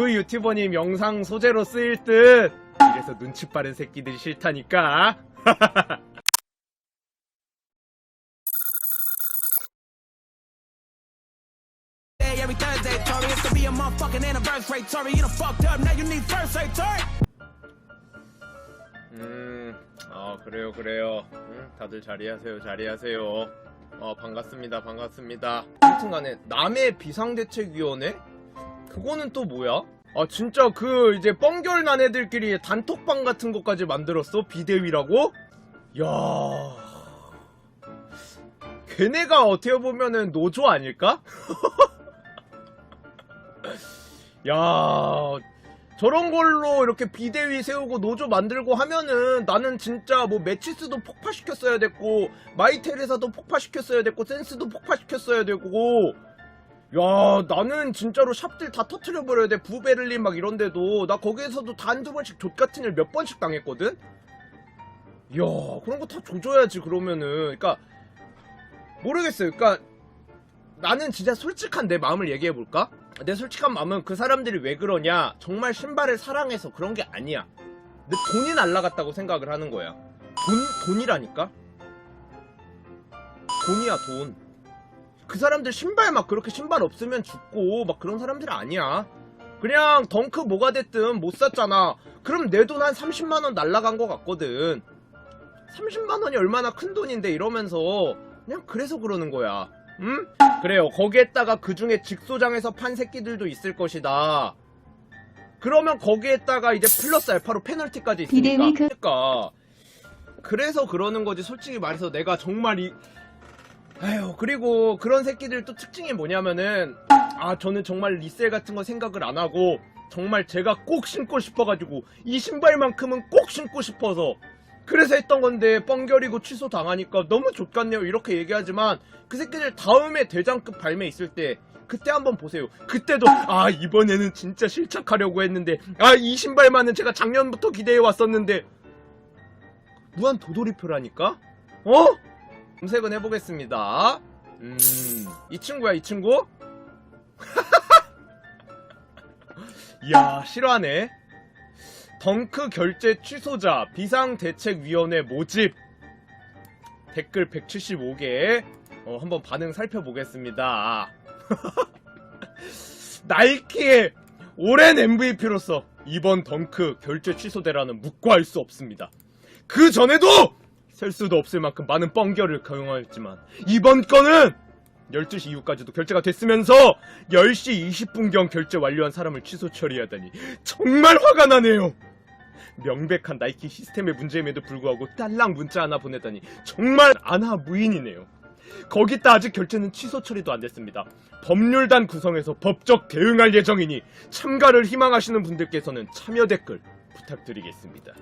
그 유튜버님 영상 소재로 쓰일 듯. 이래서 눈치 빠른 새끼들이 싫다니까. 음, 아 그래요 그래요. 음, 다들 자리하세요 자리하세요. 어 반갑습니다 반갑습니다. 하여튼간에 남해 비상대책위원회? 그거는 또 뭐야? 아 진짜 그 이제 뻥결 난 애들끼리 단톡방 같은 것까지 만들었어 비대위라고? 야, 걔네가 어떻게 보면은 노조 아닐까? 야, 저런 걸로 이렇게 비대위 세우고 노조 만들고 하면은 나는 진짜 뭐 매치스도 폭파시켰어야 됐고 마이테레사도 폭파시켰어야 됐고 센스도 폭파시켰어야 되고 야 나는 진짜로 샵들 다 터트려버려야 돼. 부베를린 막 이런데도. 나 거기에서도 다 한두 번씩 족같은 일 몇 번씩 당했거든? 이야 그런 거 다 조져야지 그러면은. 그니까 모르겠어요. 그니까 나는 진짜 솔직한 내 마음을 얘기해볼까? 내 솔직한 마음은 그 사람들이 왜 그러냐? 정말 신발을 사랑해서 그런 게 아니야. 내 돈이 날라갔다고 생각을 하는 거야. 돈, 돈이라니까? 돈이야 돈 그 사람들 신발 막 그렇게 신발 없으면 죽고 막 그런 사람들 아니야 그냥 덩크 뭐가 됐든 못 샀잖아 그럼 내 돈 한 30만원 날라간 것 같거든 30만원이 얼마나 큰 돈인데 이러면서 그냥 그래서 그러는 거야 응? 그래요. 거기에다가 그 중에 직소장에서 판 새끼들도 있을 것이다. 그러면 거기에다가 이제 플러스 알파로 페널티까지 있으니까. 그- 그러니까 그래서 그러는 거지. 솔직히 말해서 내가 정말 이 아유 그리고 그런 새끼들 또 특징이 뭐냐면은 아 저는 정말 리셀 같은 거 생각을 안 하고 정말 제가 꼭 신고 싶어가지고 이 신발만큼은 꼭 신고 싶어서 그래서 했던 건데 뻥결이고 취소 당하니까 너무 족같네요. 이렇게 얘기하지만 그 새끼들 다음에 대장급 발매 있을 때 그때 한번 보세요. 그때도 아 이번에는 진짜 실착하려고 했는데 아 이 신발만은 제가 작년부터 기대해 왔었는데. 무한 도돌이표라니까? 어? 검색은 해보겠습니다 음 이 친구야 이 친구? 이야 싫어하네 덩크 결제 취소자 비상대책위원회 모집 댓글 175개 어, 한번 반응 살펴보겠습니다. 나이키의 오랜 MVP로서 이번 덩크 결제 취소대라는 묵과할 수 없습니다. 그 전에도 셀 수도 없을 만큼 많은 뻥결을 경험했지만 이번 건은 12시 이후까지도 결제가 됐으면서 10시 20분경 결제 완료한 사람을 취소 처리하다니 정말 화가 나네요. 명백한 나이키 시스템의 문제임에도 불구하고 딸랑 문자 하나 보내다니 정말 안하 무인이네요. 거기다 아직 결제는 취소 처리도 안 됐습니다. 법률단 구성해서 법적 대응할 예정이니 참가를 희망하시는 분들께서는 참여 댓글 부탁드리겠습니다.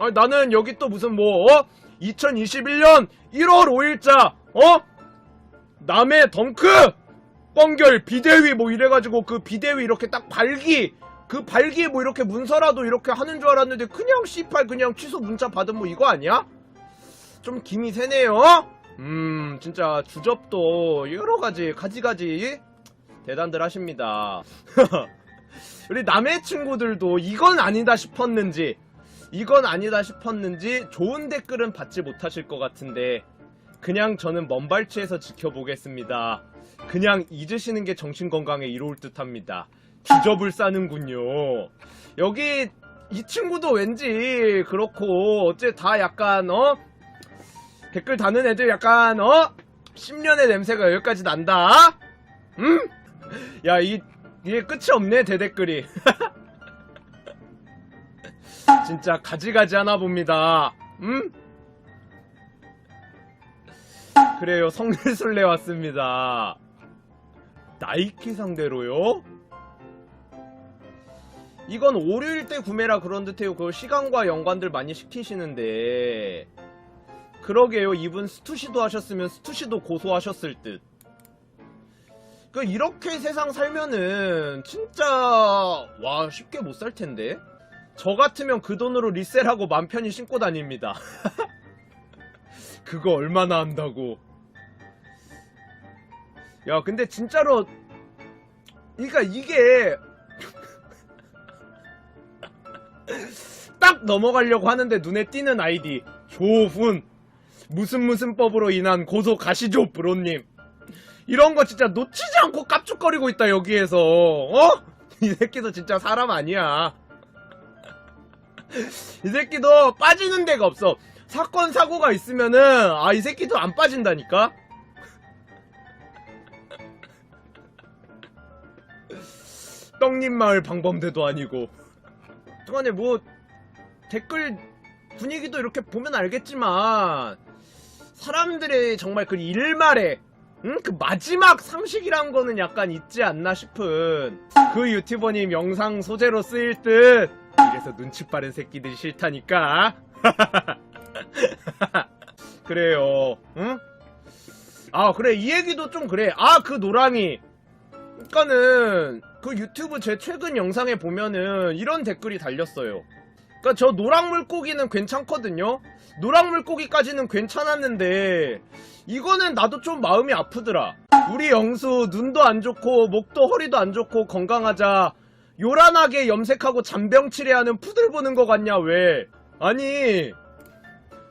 아, 나는 여기 또 무슨 뭐, 어? 2021년 1월 5일자, 어? 남의 덩크! 뻥결 비대위 뭐 이래가지고 그 비대위 이렇게 딱 발기 그 발기 뭐 이렇게 문서라도 이렇게 하는 줄 알았는데 그냥 C8 그냥 취소 문자 받은 뭐 이거 아니야? 좀 김이 새네요. 음 진짜 주접도 여러 가지 가지가지 대단들 하십니다. 우리 남의 친구들도 이건 아니다 싶었는지 이건 아니다 싶었는지 좋은 댓글은 받지 못하실 것 같은데 그냥 저는 먼발치에서 지켜보겠습니다. 그냥 잊으시는 게 정신건강에 이로울 듯 합니다. 주접을 싸는군요. 여기 이 친구도 왠지 그렇고 어째 다 약간 어? 댓글 다는 애들 약간 어? 10년의 냄새가 여기까지 난다? 음? 야, 이, 이게 끝이 없네, 대댓글이. 진짜 가지가지 하나 봅니다. 음? 그래요, 성내술래 왔습니다. 나이키 상대로요? 이건 오류일 때 구매라 그런 듯해요. 그 시간과 연관들 많이 시키시는데. 그러게요. 이분 스투시도 하셨으면 스투시도 고소하셨을 듯. 그 이렇게 세상 살면은 진짜 와 쉽게 못 살 텐데. 저 같으면 그 돈으로 리셀하고 맘 편히 신고 다닙니다. 그거 얼마나 한다고. 야, 근데 진짜로 그러니까 이게 딱 넘어가려고 하는데 눈에 띄는 아이디 조훈 무슨 무슨 법으로 인한 고소 가시죠 브로님 이런 거 진짜 놓치지 않고 깝죽거리고 있다 여기에서 어? 이 새끼도 진짜 사람 아니야 이 새끼도 빠지는 데가 없어. 사건 사고가 있으면은 아 이 새끼도 안 빠진다니까? 떡잎 마을 방범대도 아니고. 중간에 뭐 댓글 분위기도 이렇게 보면 알겠지만 사람들의 정말 그 일말에 응? 그 마지막 상식이란 거는 약간 있지 않나 싶은 그 유튜버님 영상 소재로 쓰일 듯 이래서 눈치 빠른 새끼들이 싫다니까 그래요 응? 아 그래 이 얘기도 좀 그래 아 그 노랑이 그러니까는 그 유튜브 제 최근 영상에 보면은 이런 댓글이 달렸어요. 그러니까 저 노랑 물고기는 괜찮거든요. 노랑 물고기까지는 괜찮았는데 이거는 나도 좀 마음이 아프더라. 우리 영수 눈도 안 좋고 목도 허리도 안 좋고 건강하자. 요란하게 염색하고 잔병 치레하는 푸들 보는 거 같냐 왜? 아니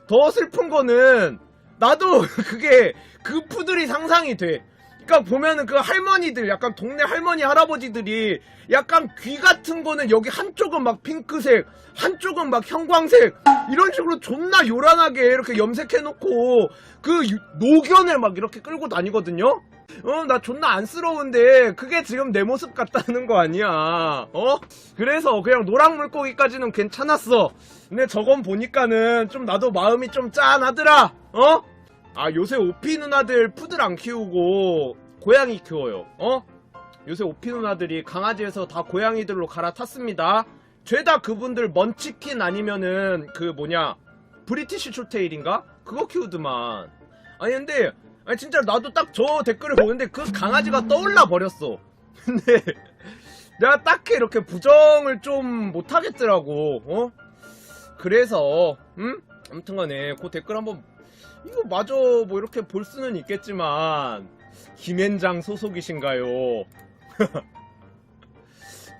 더 슬픈 거는 나도 그게 그 푸들이 상상이 돼. 그러니까 보면은 그 할머니들 약간 동네 할머니 할아버지들이 약간 귀 같은 거는 여기 한쪽은 막 핑크색 한쪽은 막 형광색 이런 식으로 존나 요란하게 이렇게 염색해놓고 그 유- 노견을 막 이렇게 끌고 다니거든요? 어 나 존나 안쓰러운데 그게 지금 내 모습 같다는 거 아니야. 어? 그래서 그냥 노랑 물고기까지는 괜찮았어. 근데 저건 보니까는 좀 나도 마음이 좀 짠하더라. 어 아 요새 오피 누나들 푸들 안 키우고 고양이 키워요 어? 요새 오피 누나들이 강아지에서 다 고양이들로 갈아탔습니다 죄다 그분들 먼치킨 아니면은 그 뭐냐 브리티시 숏테일인가? 그거 키우드만 아니 근데 아니 진짜 나도 딱 저 댓글을 보는데 그 강아지가 떠올라 버렸어 근데 내가 딱히 이렇게 부정을 좀 못하겠더라고 어? 그래서 음? 아무튼간에 그 댓글 한번 이거 마저 뭐 이렇게 볼 수는 있겠지만 김현장 소속이신가요?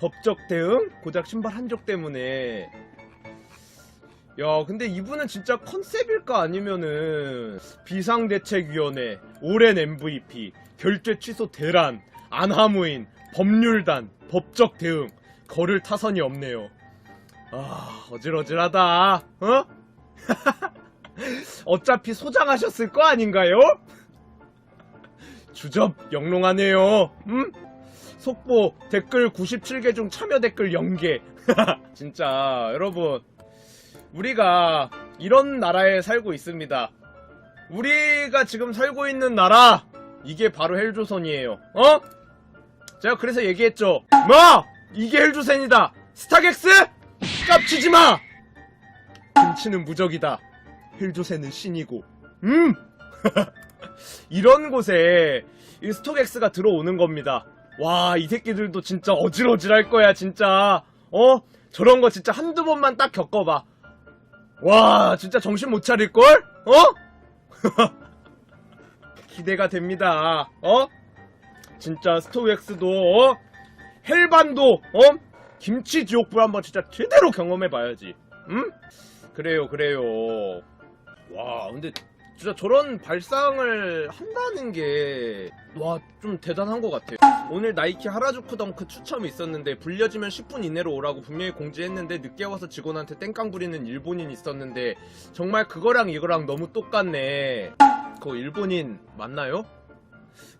법적 대응? 고작 신발 한적 때문에 야 근데 이분은 진짜 컨셉일까 아니면은 비상대책위원회 오랜 MVP 결제 취소 대란 안하무인 법률단 법적 대응 거를 타선이 없네요 아 어질어질하다 어? 어차피 소장하셨을 거 아닌가요? 주접 영롱하네요. 음? 속보 댓글 97개 중 참여 댓글 0개. 진짜 여러분 우리가 이런 나라에 살고 있습니다. 우리가 지금 살고 있는 나라 이게 바로 헬조선이에요. 어? 제가 그래서 얘기했죠. 뭐? 이게 헬조선이다. 스타객스? 깝치지 마. 김치는 무적이다. 힐조세는 신이고. 음! 이런 곳에 이 스톡엑스가 들어오는 겁니다. 와 이 새끼들도 진짜 어질어질할 거야 진짜. 어? 저런 거 진짜 한두 번만 딱 겪어봐. 와 진짜 정신 못 차릴걸? 어? 기대가 됩니다. 어? 진짜 스톡엑스도 어? 헬반도 어? 김치 지옥불 한번 진짜 제대로 경험해봐야지. 음? 그래요 그래요 와, 근데 진짜 저런 발상을 한다는 게, 와, 좀 대단한 것 같아요. 오늘 나이키 하라주쿠 덩크 추첨이 있었는데, 불려지면 10분 이내로 오라고 분명히 공지했는데, 늦게 와서 직원한테 땡깡 부리는 일본인 있었는데, 정말 그거랑 이거랑 너무 똑같네. 그거 일본인 맞나요?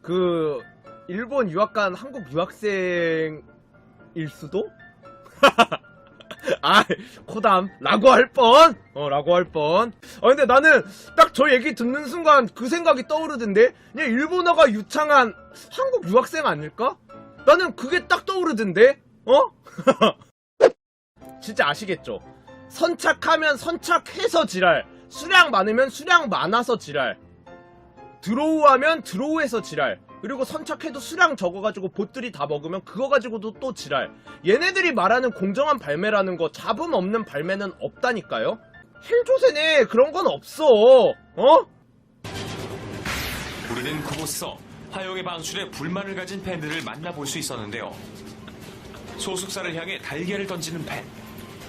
그, 일본 유학 간 한국 유학생일 수도? 아, 코담, 라고 할 뻔! 어, 라고 할 뻔. 아, 근데 나는 딱 저 얘기 듣는 순간 그 생각이 떠오르던데? 그냥 일본어가 유창한 한국 유학생 아닐까? 나는 그게 딱 떠오르던데? 어? 진짜 아시겠죠? 선착하면 선착해서 지랄. 수량 많으면 수량 많아서 지랄. 드로우하면 드로우해서 지랄. 그리고 선착해도 수량 적어가지고 보들이 다 먹으면 그거 가지고도 또 지랄. 얘네들이 말하는 공정한 발매라는 거 잡음 없는 발매는 없다니까요? 헬조세네 그런 건 없어. 어? 우리는 그곳서 화용의 방출에 불만을 가진 팬들을 만나볼 수 있었는데요. 소속사를 향해 달걀을 던지는 팬.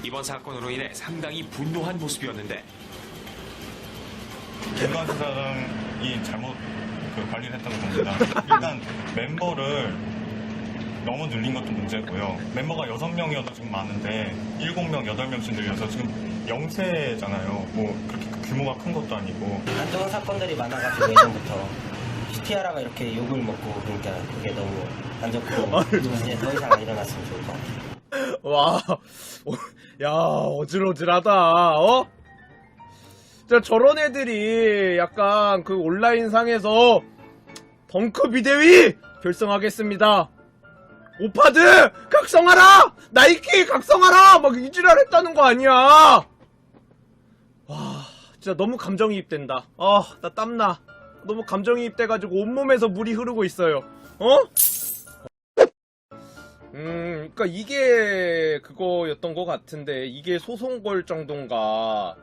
이번 사건으로 인해 상당히 분노한 모습이었는데 일반 사장이 잘못 그 관리를 했다고 봅니다. 일단 멤버를 너무 늘린 것도 문제고요. 멤버가 6명이어도 지금 많은데 7명, 8명씩 늘려서 지금 영세잖아요. 뭐 그렇게 규모가 큰 것도 아니고 안 좋은 사건들이 많아가지고 예전부터 티아라가 이렇게 욕을 먹고 그러니까 그게 너무 안 좋고 이제 더 이상 안 일어났으면 좋을 것 같아요. 와, 어, 야, 어질어질하다, 어? 자, 저런 애들이 약간 그 온라인 상에서 덩크 비대위 결성하겠습니다. 오파드! 각성하라! 나이키 각성하라! 막 이지랄 했다는 거 아니야! 와, 진짜 너무 감정이입된다. 아, 나 땀나. 너무 감정이입돼가지고 온몸에서 물이 흐르고 있어요. 어? 음, 그니까 이게 그거였던 것 같은데, 이게 소송 걸 정도인가.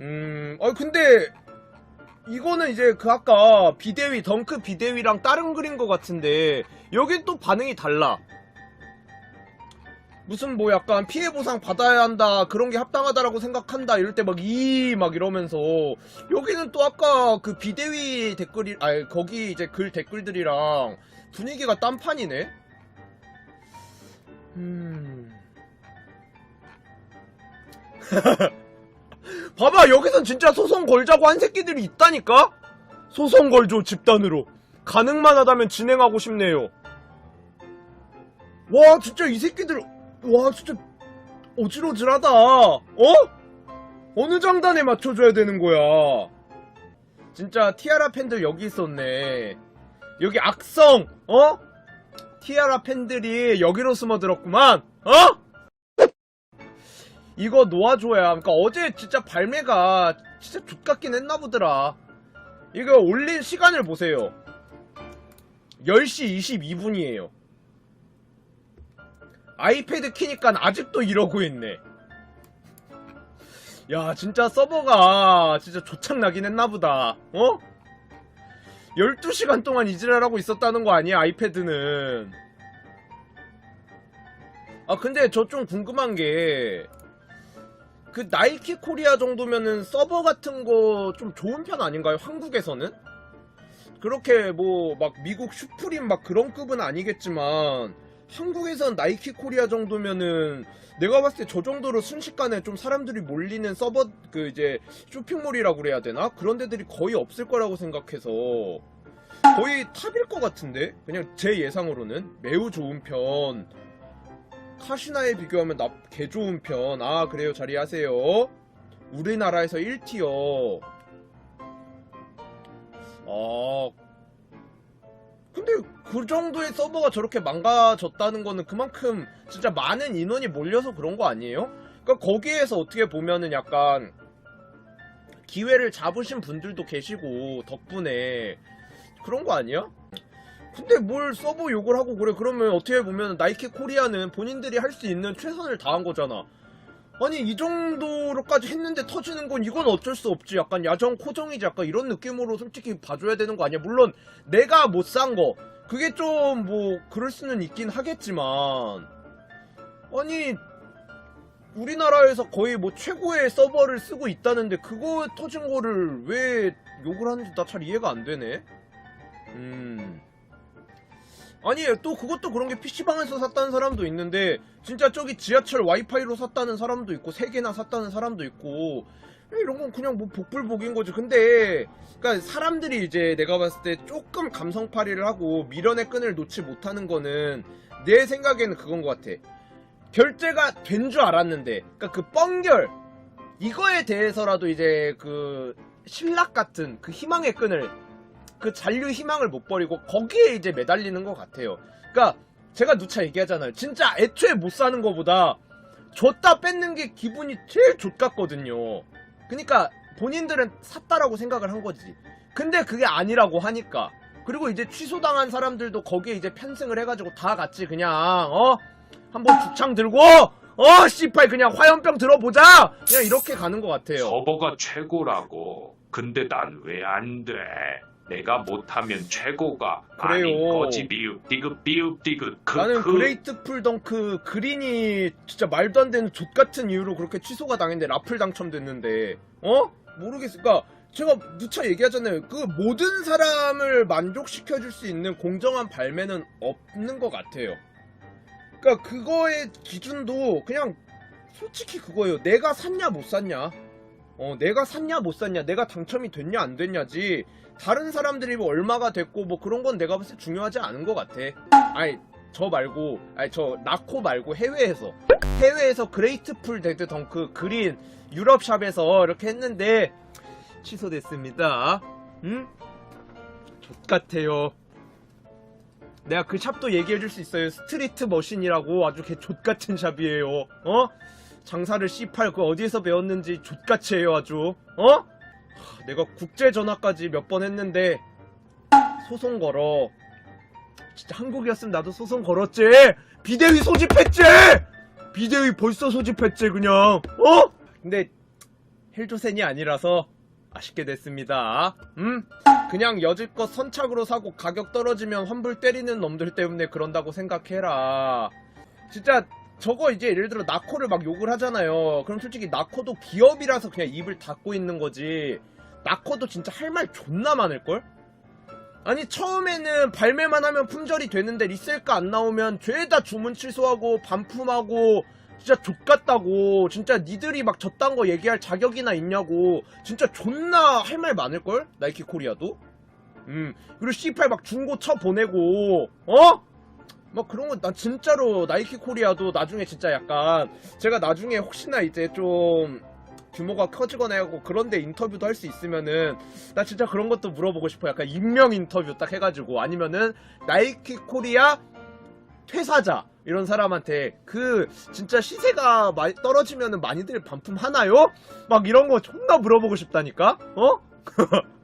음, 어, 근데, 이거는 이제 그 아까 비대위, 덩크 비대위랑 다른 글인 것 같은데, 여긴 또 반응이 달라. 무슨 뭐 약간 피해 보상 받아야 한다, 그런 게 합당하다라고 생각한다, 이럴 때 막 이, 막 이러면서, 여기는 또 아까 그 비대위 댓글이, 아니, 거기 이제 글 댓글들이랑 분위기가 딴판이네? 음. 봐봐, 여기선 진짜 소송 걸자고 한 새끼들이 있다니까? 소송 걸죠, 집단으로. 가능만 하다면 진행하고 싶네요. 와, 진짜 이 새끼들, 와, 진짜 어지러질하다. 어? 어느 장단에 맞춰줘야 되는 거야. 진짜 티아라 팬들 여기 있었네. 여기 악성, 어? 티아라 팬들이 여기로 숨어들었구만, 어? 이거 놓아줘야, 그니까 어제 진짜 발매가 진짜 족같긴 했나 보더라. 이거 올린 시간을 보세요. 10시 22분이에요. 아이패드 키니까 아직도 이러고 있네. 야, 진짜 서버가 진짜 조창나긴 했나 보다. 어? 12시간 동안 이지랄하고 있었다는 거 아니야, 아이패드는. 아, 근데 저 좀 궁금한 게, 그 나이키 코리아 정도면은 서버 같은 거 좀 좋은 편 아닌가요? 한국에서는? 그렇게 뭐, 막 미국 슈프림 막 그런 급은 아니겠지만, 한국에선 나이키 코리아 정도면은, 내가 봤을 때 저 정도로 순식간에 좀 사람들이 몰리는 서버, 그 이제, 쇼핑몰이라고 그래야 되나? 그런 데들이 거의 없을 거라고 생각해서, 거의 탑일 것 같은데? 그냥 제 예상으로는. 매우 좋은 편. 카시나에 비교하면 나, 개 좋은 편. 아, 그래요. 자리하세요. 우리나라에서 1티어. 아. 근데 그 정도의 서버가 저렇게 망가졌다는 거는 그만큼 진짜 많은 인원이 몰려서 그런 거 아니에요? 그러니까 거기에서 어떻게 보면은 약간 기회를 잡으신 분들도 계시고 덕분에 그런 거 아니야? 근데 뭘 서버 욕을 하고 그래. 그러면 어떻게 보면 나이키 코리아는 본인들이 할 수 있는 최선을 다한 거잖아. 아니 이 정도로까지 했는데 터지는 건 이건 어쩔 수 없지. 약간 야정 코정이지. 약간 이런 느낌으로 솔직히 봐줘야 되는 거 아니야? 물론 내가 못 산 거. 그게 좀 뭐 그럴 수는 있긴 하겠지만. 아니 우리나라에서 거의 뭐 최고의 서버를 쓰고 있다는데 그거 터진 거를 왜 욕을 하는지 나 잘 이해가 안 되네. 음 아니 또 그것도 그런 게 PC방에서 샀다는 사람도 있는데 진짜 저기 지하철 와이파이로 샀다는 사람도 있고 세 개나 샀다는 사람도 있고 이런 건 그냥 뭐 복불복인 거지. 근데 그러니까 사람들이 이제 내가 봤을 때 조금 감성팔이를 하고 미련의 끈을 놓지 못하는 거는 내 생각에는 그건 것 같아. 결제가 된 줄 알았는데 그러니까 그 뻥결 이거에 대해서라도 이제 그 신락 같은 그 희망의 끈을 그 잔류 희망을 못 버리고 거기에 이제 매달리는 것 같아요. 그러니까 제가 누차 얘기하잖아요. 진짜 애초에 못 사는 것보다 줬다 뺏는 게 기분이 제일 좋같거든요. 그러니까 본인들은 샀다라고 생각을 한 거지. 근데 그게 아니라고 하니까. 그리고 이제 취소당한 사람들도 거기에 이제 편승을 해가지고 다 같이 그냥 어 한번 죽창 들고 어 씨발 그냥 화염병 들어보자 그냥 이렇게 가는 것 같아요. 서버가 최고라고. 근데 난 왜 안 돼? 내가 못하면 최고가 그래요. 아닌 거지 비읍 디귿 비읍 디귿 그 나는 그. 그레이트 풀 덩크 그린이 진짜 말도 안 되는 족 같은 이유로 그렇게 취소가 당했는데 라플 당첨됐는데 어 모르겠어. 그러니까 제가 누차 얘기하잖아요. 그 모든 사람을 만족시켜 줄 수 있는 공정한 발매는 없는 것 같아요. 그러니까 그거의 기준도 그냥 솔직히 그거예요. 내가 샀냐 못 샀냐. 어 내가 샀냐 못 샀냐. 내가 당첨이 됐냐 안 됐냐지. 다른 사람들이 뭐 얼마가 됐고 뭐 그런 건 내가 봤을 때 중요하지 않은 것 같아. 아니 저 말고 아니 저 나코 말고 해외에서 해외에서 그레이트풀 데드 덩크 그린 유럽샵에서 이렇게 했는데 취소됐습니다. 응? 족 같아요. 내가 그 샵도 얘기해 줄 수 있어요. 스트리트 머신이라고 아주 개 족 같은 샵이에요. 어? 장사를 C8 그 어디에서 배웠는지 족같이 해요 아주. 어? 하, 내가 국제 전화까지 몇 번 했는데 소송 걸어. 진짜 한국이었으면 나도 소송 걸었지. 비대위 소집했지. 비대위 벌써 소집했지 그냥. 어? 근데 헬조센이 아니라서 아쉽게 됐습니다. 음? 그냥 여지껏 선착으로 사고 가격 떨어지면 환불 때리는 놈들 때문에 그런다고 생각해라. 진짜 저거 이제 예를 들어 나코를 막 욕을 하잖아요. 그럼 솔직히 나코도 기업이라서 그냥 입을 닫고 있는 거지. 나코도 진짜 할 말 존나 많을걸? 아니 처음에는 발매만 하면 품절이 되는데 리셀가 안 나오면 죄다 주문 취소하고 반품하고 진짜 족같다고 진짜 니들이 막 저딴 거 얘기할 자격이나 있냐고 진짜 존나 할 말 많을걸 나이키 코리아도 음 그리고 C8 막 중고 쳐 보내고 어? 막 그런 거난 진짜로 나이키 코리아도 나중에 진짜 약간 제가 나중에 혹시나 이제 좀 규모가 커지거나 하고 그런데 인터뷰도 할 수 있으면은 나 진짜 그런 것도 물어보고 싶어 약간 익명 인터뷰 딱 해가지고 아니면은 나이키 코리아 퇴사자 이런 사람한테 그 진짜 시세가 많이 떨어지면은 많이들 반품 하나요? 막 이런 거 존나 물어보고 싶다니까 어?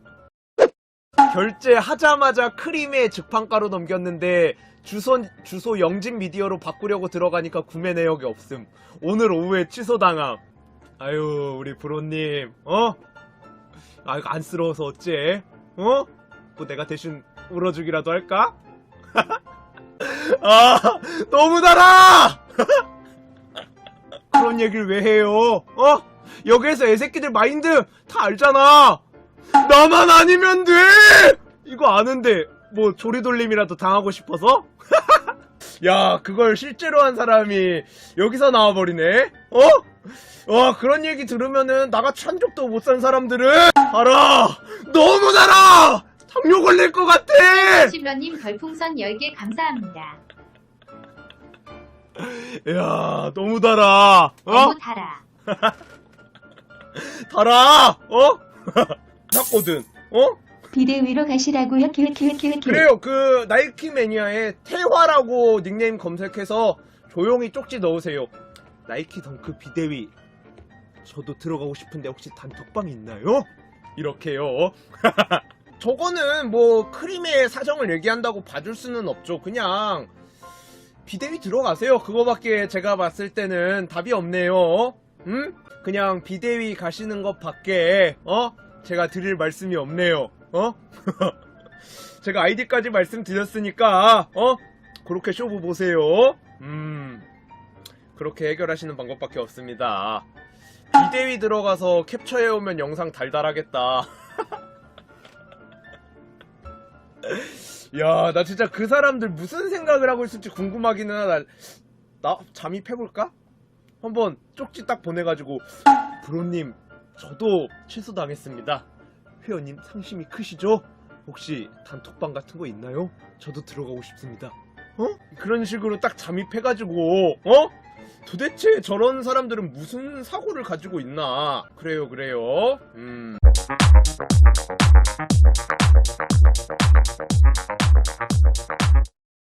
결제하자마자 크림에 직판가로 넘겼는데 주소 주소 영진 미디어로 바꾸려고 들어가니까 구매 내역이 없음. 오늘 오후에 취소당함. 아유 우리 브로님 어? 아 이거 안쓰러워서 어째? 어? 뭐 내가 대신 울어주기라도 할까? 아 너무 달아! 그런 얘기를 왜 해요? 어? 여기에서 애새끼들 마인드 다 알잖아. 나만 아니면 돼! 이거 아는데, 뭐, 조리돌림이라도 당하고 싶어서? 야, 그걸 실제로 한 사람이 여기서 나와버리네? 어? 와, 그런 얘기 들으면은 나같이 한 적도 못 산 사람들은 알아! 너무 달아! 당뇨 걸릴 것 같아! 실러님 별풍선 10개 감사합니다. 야, 너무 달아! 어? 너무 달아. 달아! 어? 샀거든. 어? 비대위로 가시라고요. 키키키키. 그래요. 그 나이키 매니아에 태화라고 닉네임 검색해서 조용히 쪽지 넣으세요. 나이키 덩크 비대위. 저도 들어가고 싶은데 혹시 단톡방 있나요? 이렇게요. 저거는 뭐 크림의 사정을 얘기한다고 봐줄 수는 없죠. 그냥 비대위 들어가세요. 그거밖에 제가 봤을 때는 답이 없네요. 음? 그냥 비대위 가시는 것밖에 어? 제가 드릴 말씀이 없네요. 어? 제가 아이디까지 말씀드렸으니까 어? 그렇게 쇼부 보세요. 음. 그렇게 해결하시는 방법밖에 없습니다. 비대위 들어가서 캡처해오면 영상 달달하겠다. 야, 나 진짜 그 사람들 무슨 생각을 하고 있을지 궁금하기는 하다. 나 잠입해볼까? 한번 쪽지 딱 보내가지고 브로님 저도 취소당했습니다. 회원님 상심이 크시죠? 혹시 단톡방 같은 거 있나요? 저도 들어가고 싶습니다. 어? 그런 식으로 딱 잠입해가지고 어? 도대체 저런 사람들은 무슨 사고를 가지고 있나? 그래요, 그래요. 음.